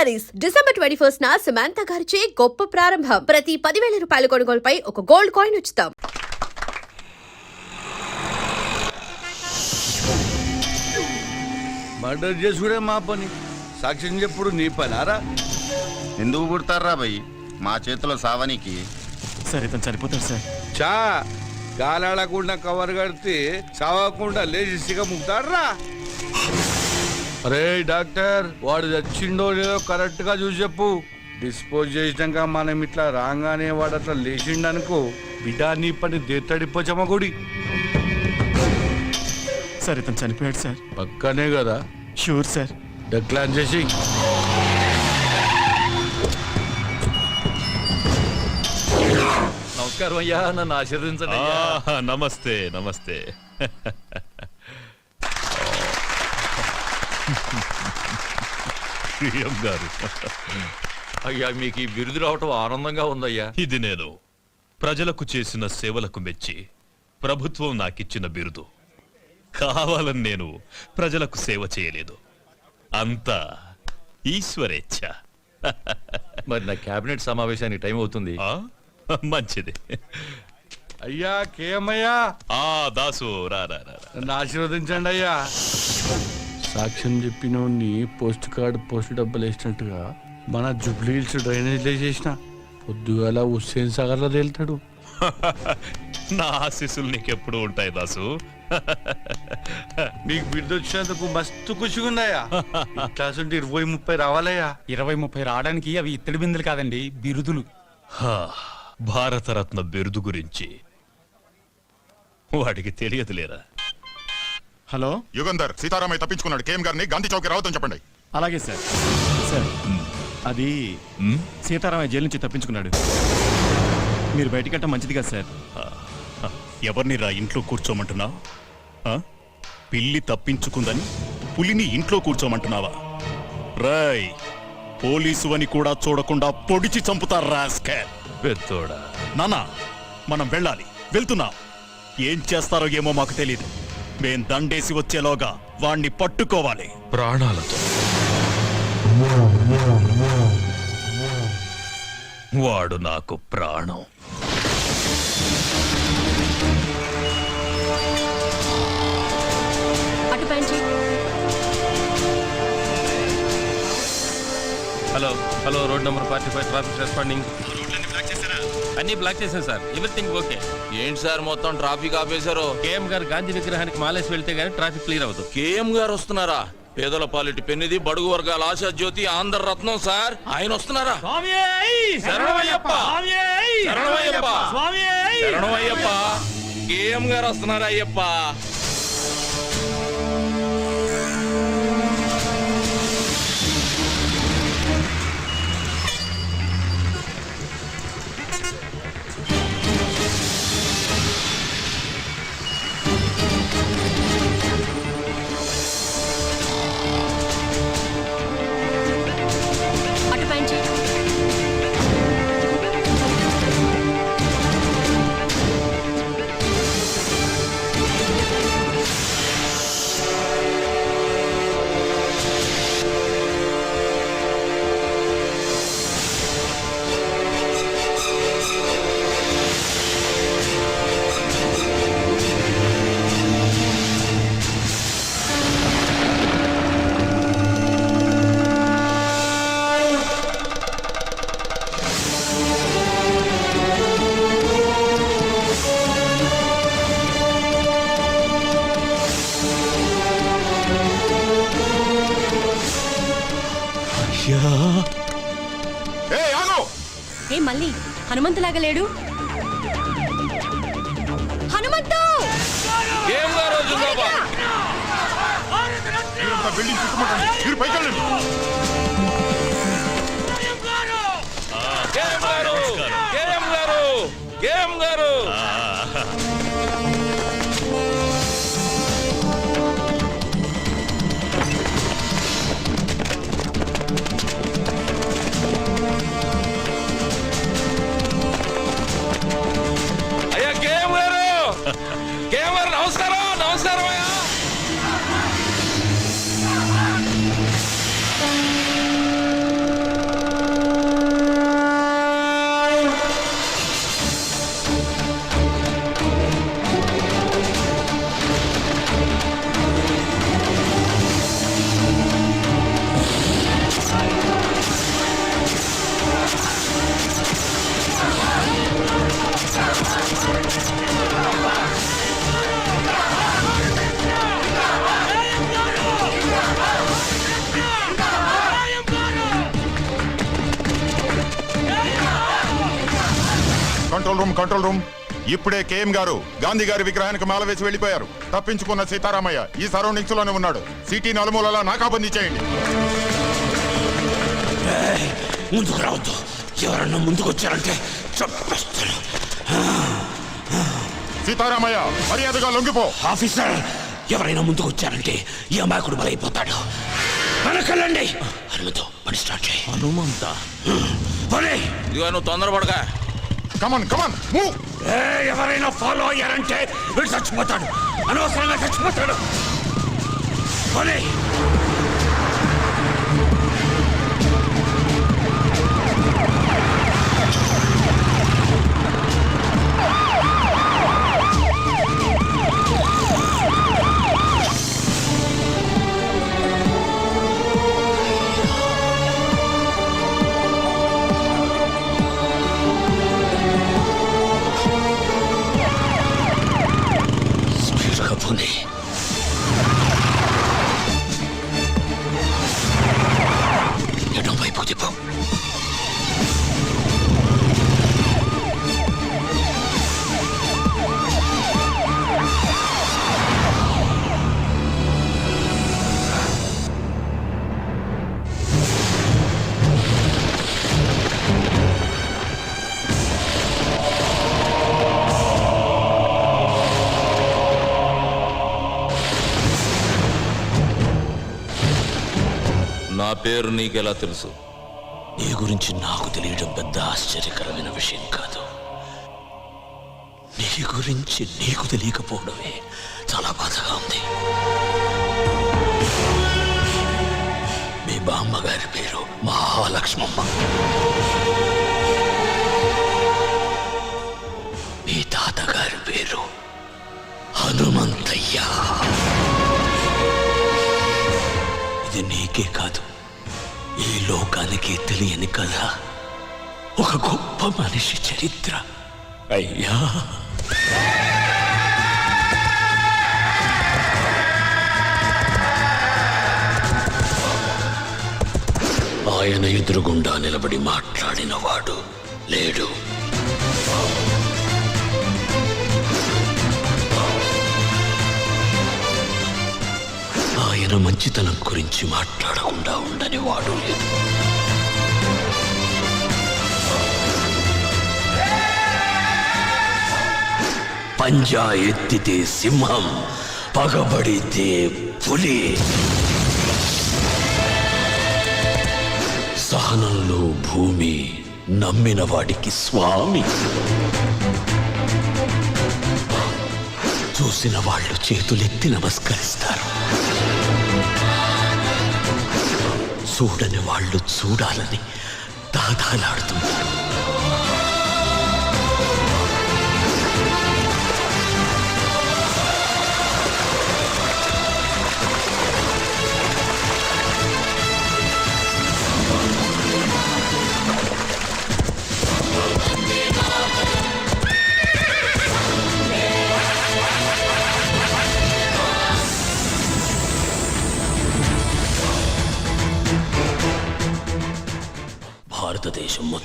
Saris December twenty first న సమాంత గారిచే గొప్ప ప్రారంభం. ప్రతి పదివేల రూపాయల కొనుగోలుపై ఒక గోల్డ్ కాయిన్ ఉచితం. మర్డర్ చేసుకునే మా పని. సాక్ష్యం చెప్పుడు నీ పని అరా ఎందుకు పుడతారా భయ్? మా చేతిలో సావనికి. సార్ ఇతను చనిపోతాడు సార్. చా గాలాడకుండా కవర్ కడితే చావకుండా లేచి సిగ ముక్తాడరా అరే డాక్టర్ వాడు చచ్చిండో లేదో కరెక్ట్గా చూసి చెప్పు. డిస్పోజ్ చేసినాక మనం ఇట్లా రాగానే వాడు అట్లా లేచిండనుకో బిడ్డ నీ పని దేత్తడిపోచమ్మ గుడి సార్ ఇతను చనిపోయాడు సార్. పక్కనే కదా. Sure sir. డెక్లాన్ చేసి. నమస్కారం అయ్యా నన్ను ఆశీర్వదించండి నమస్తే నమస్తే. ప్రియం గారు. అయ్యా మీకు ఈ బిరుదు రావటం ఆనందంగా ఉందయ్యా. ఇది నేను ప్రజలకు చేసిన సేవలకు మెచ్చి ప్రభుత్వం నాకిచ్చిన బిరుదు. కావాలని నేను ప్రజలకు సేవ చేయలేదు. అంతా ఈశ్వరేచ్ఛ. మరి నా కేబినెట్ సమావేశానికి టైం అవుతుంది. ఆ? మంచిది. అయ్యా కేమయ్యా ఆ దాసు రా రా రా రా. నన్ను ఆశీర్వదించండి అయ్యా. సాక్ష్యం చెప్పినోడిని పోస్ట్ కార్డ్ పోస్ట్ డబ్బులు వేసినట్టుగా మన జుబ్లీ హిల్స్ డ్రైనేజ్ వేసేసిన పొద్దుగాల హుస్సేన్ సాగర్లో తేలుతాడు. నా ఆశీస్సులు నీకెప్పుడు ఉంటాయి దాసు. నీకు బిడ్డ వచ్చినందుకు మస్తు ఖుషిగా ఉందయ్యా క్లాస్ ఉంటే ఇరవై ముప్పై రావాలయ్యా. ఇరవై ముప్పై రావడానికి అవి ఇత్తడి బిందులు కాదండి బిరుదులు. హా, భారతరత్న బిరుదు గురించి వాడికి తెలియదులేరా? హలో? యుగంధర్ సీతారామయ్య తప్పించుకున్నాడు. కేఎం గారిని గాంధీ చౌక్ రావద్దని చెప్పండి. అలాగే సార్. సార్ అది సీతారామయ్య జైలు నుంచి తప్పించుకున్నాడు. మీరు బయటికంటే మంచిది కదా సార్. ఎవరిని రా ఇంట్లో కూర్చోమంటున్నా? పిల్లి తప్పించుకుందని పులిని ఇంట్లో కూర్చోమంటున్నావా? రాయ్ పోలీసు అని కూడా చూడకుండా పొడిచి చంపుతారు రాస్కర్. పెద్దోడా. నానా మనం వెళ్ళాలి. వెళ్తున్నా. ఏం చేస్తారో ఏమో మాకు తెలియదు మేం దండేసి వచ్చేలోగా వాణ్ణి పట్టుకోవాలి. ప్రాణాలతో. వాడు నాకు ప్రాణం. Hello hello road number forty five traffic responding. అన్ని బ్లాక్ చేశాను సార్. Everything okay. ఏంటి సార్ మొత్తం ట్రాఫిక్ ఆపేశారు? కేఎం గారు గాంధీ విగ్రహానికి మాలేసి వెళ్తే గానీ ట్రాఫిక్ క్లియర్ అవ్వదు. కేఎం గారు వస్తున్నారా? పేదల పాలిటి పెన్నిది బడుగు వర్గాల ఆశా జ్యోతి ఆంధ్ర రత్నం సార్. ఆయన వస్తున్నారా? శరణమయ్యప్ప. శరణమయ్యప్ప. శరణమయ్యప్ప. కేఎం గారు వస్తున్నారా అయ్యప్ప? లేడు హనుమంతు! బిల్డింగ్ చుట్టుముట్టండి మీరు పైకి వెళ్ళండి. Control room control room. ఇప్పుడే కేఎం గారు గాంధీ గారి విగ్రహానికి మాల వేసి వెళ్ళిపోయారు. తప్పించుకున్న సీతారామయ్య ఈ సరౌండింగ్స్లోనే ఉన్నాడు. సిటీ నలుమూలలా నాకాబందీ చేయండి. ముందుకు రావద్దు. ఎవరన్నా ముందుకు వచ్చారంటే చంపేస్తాను సీతారామయ్య మర్యాదగా లొంగిపో. ఆఫీసర్ ఎవరైనా ముందుకు వచ్చారంటే ఈ అమాయకుడు బలైపోతాడు. వెనకెళ్ళండి హనుమంతు పని స్టార్ట్ చేయి. హనుమంత. నువ్వు తొందరపడగా come on come on move ఎవరైనా ఫాలో అయ్యారంటే వీడు చచ్చిపోతాడు. అనవసరంగా చచ్చిపోతాడు. పని. పేరు నీకెలా తెలుసు? నీ గురించి నాకు తెలియడం పెద్ద ఆశ్చర్యకరమైన విషయం కాదు. నీ గురించి నీకు తెలియకపోవడమే చాలా బాధగా ఉంది. మీ బామ్మ గారి పేరు మహాలక్ష్మమ్మ. మీ తాతగారి పేరు హనుమంతయ్య. ఇది నీకే కాదు ఈ లోకానికి తెలియని కథ. ఒక గొప్ప మనిషి చరిత్ర. అయ్యా! ఆయన ఎదురుగుండా నిలబడి మాట్లాడినవాడు లేడు. మంచితనం గురించి మాట్లాడకుండా ఉండని వాడు లేదు. పంజా ఎత్తితే సింహం పగబడితే పులి. సహనంలో భూమి నమ్మిన వాడికి స్వామి. చూసిన వాళ్ళు చేతులెత్తి నమస్కరిస్తారు. చూడని వాళ్ళు చూడాలని దాదాలాడుతున్నారు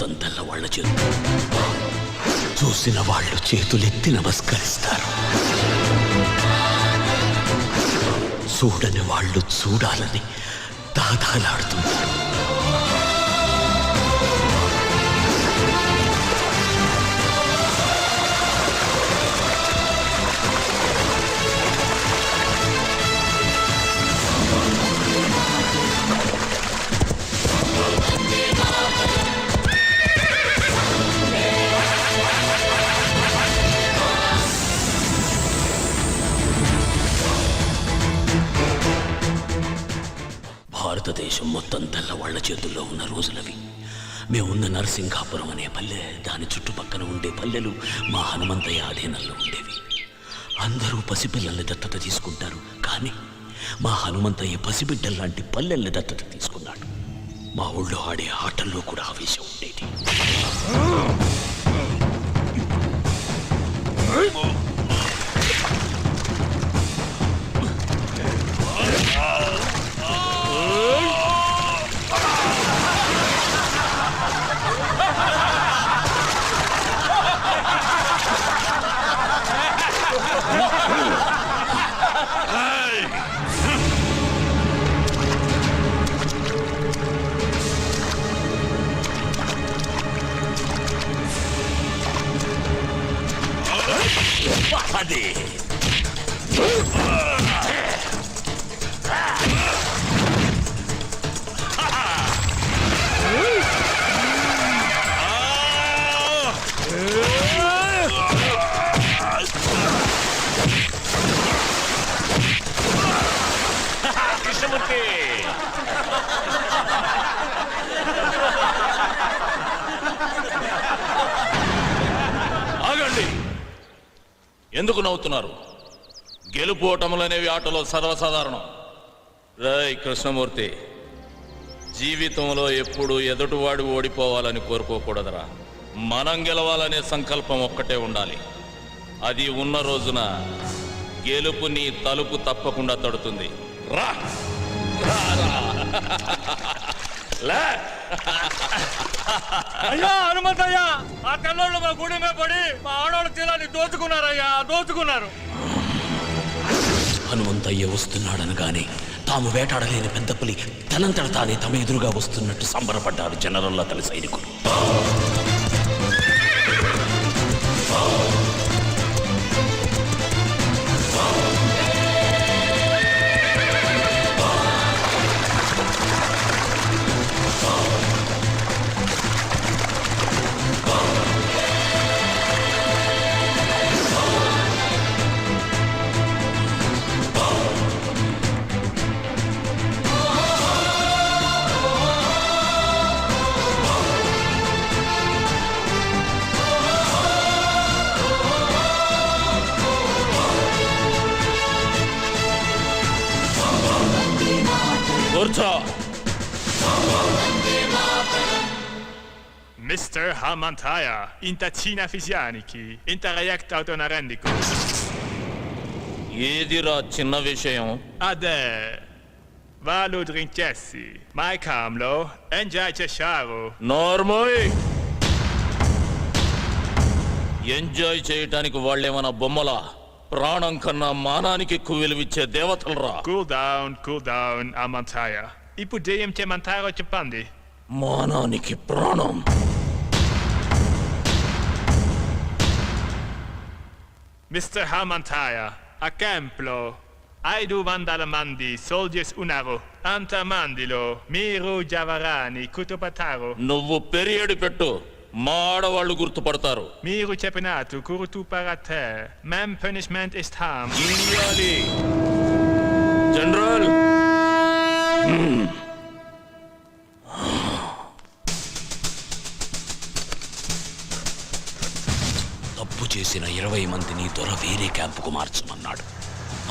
భారతదేశం వాళ్ళ చేతులు. చూసిన వాళ్ళు చేతులెత్తి నమస్కరిస్తారు. చూడని వాళ్ళు చూడాలని దాదాలాడుతుంటారు. నరసింహాపురం అనే పల్లె దాని చుట్టుపక్కన ఉండే పల్లెలు మా హనుమంతయ్య ఆధీనంలో ఉండేవి. అందరూ పసిపిల్లల్ని దత్తత తీసుకుంటారు. కానీ మా హనుమంతయ్య పసిబిడ్డల లాంటి పల్లెల్ని దత్తత తీసుకున్నాడు. మా ఊళ్ళో ఆడే ఆటల్లో కూడా ఆవేశం ఉండేది. ఎందుకు నవ్వుతున్నారు? గెలుపు ఓటములు అనేవి ఆటలో సర్వసాధారణం. రాయ్ కృష్ణమూర్తి జీవితంలో ఎప్పుడు ఎదుటివాడు ఓడిపోవాలని కోరుకోకూడదురా. మనం గెలవాలనే సంకల్పం ఒక్కటే ఉండాలి. అది ఉన్న రోజున గెలుపు నీ తలుపు తప్పకుండా తడుతుంది. రా! రా, రా. లే. అయ్యా హనుమంతయ్యా ఆ తెల్లోళ్ళు మా గుడి మీద పడి మా ఆడవాళ్ళ తీరాన్ని దోచుకున్నారయ్యా దోచుకున్నారు. హనుమంతయ్య వస్తున్నాడనగానే తాము వేటాడలేని పెద్ద పులి తనంతట తానే తమ ఎదురుగా వస్తున్నట్టు సంబరపడ్డారు జనరల్ అతని సైనికులు కూర్చో Mr. Hamantaya, intacina fisianiki, interreact autonarendico. ఏదిరా చిన్న విషయం Ade, valu drinkessi, mai camlo, enjai cesciaro. నోర్మోయ్ ఎంజాయ్ చేయటానికి వాళ్ళేమన్నా బొమ్మలా ప్రాణం కన్నా మానానికి ఎక్కువ విలువిచ్చే దేవతలు రా కూల్ డౌన్ కూల్ డౌన్ అమంతాయ ఇప్పుడు దేయం చేయమంతాయ చెప్పండి మానానికి ప్రాణం. మిస్టర్ హమంతాయ ఆ క్యాంప్లో ఐదు వందల మంది సోల్జర్స్ ఉన్నారు అంత మందిలో మీరు జవరాని కుటుంబ నువ్వు పెరియడు పెట్టు. మా ఆడవాళ్ళు గుర్తుపడతారు Miru cepinatu, kurutu parate, mem punishment ist ham. ఇయ్యాలి. జనరల్ తప్పు చేసిన ఇరవై మందిని దొర వేరే క్యాంపుకు మార్చమన్నాడు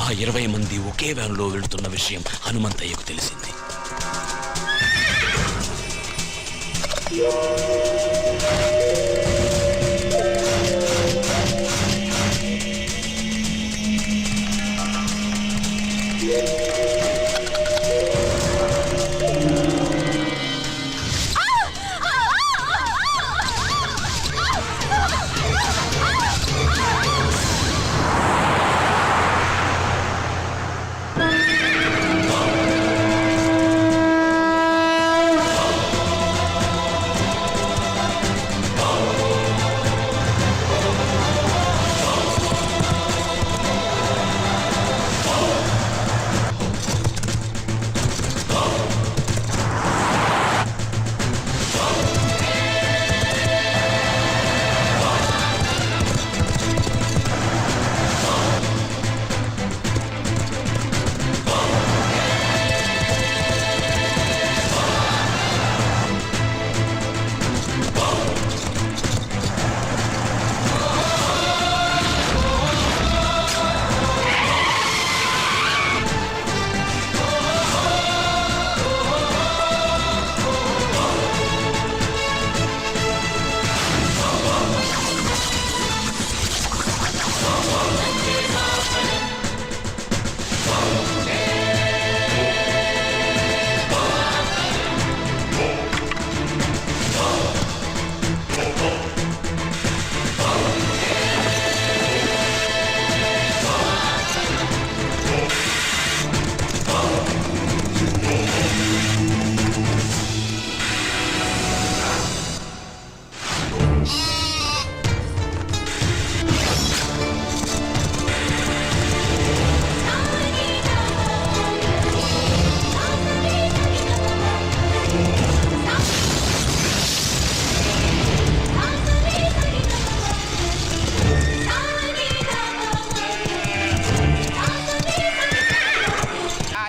ఆ ఇరవై మంది ఒకే వ్యాన్లో వెళుతున్న విషయం హనుమంతయ్యకు తెలిసింది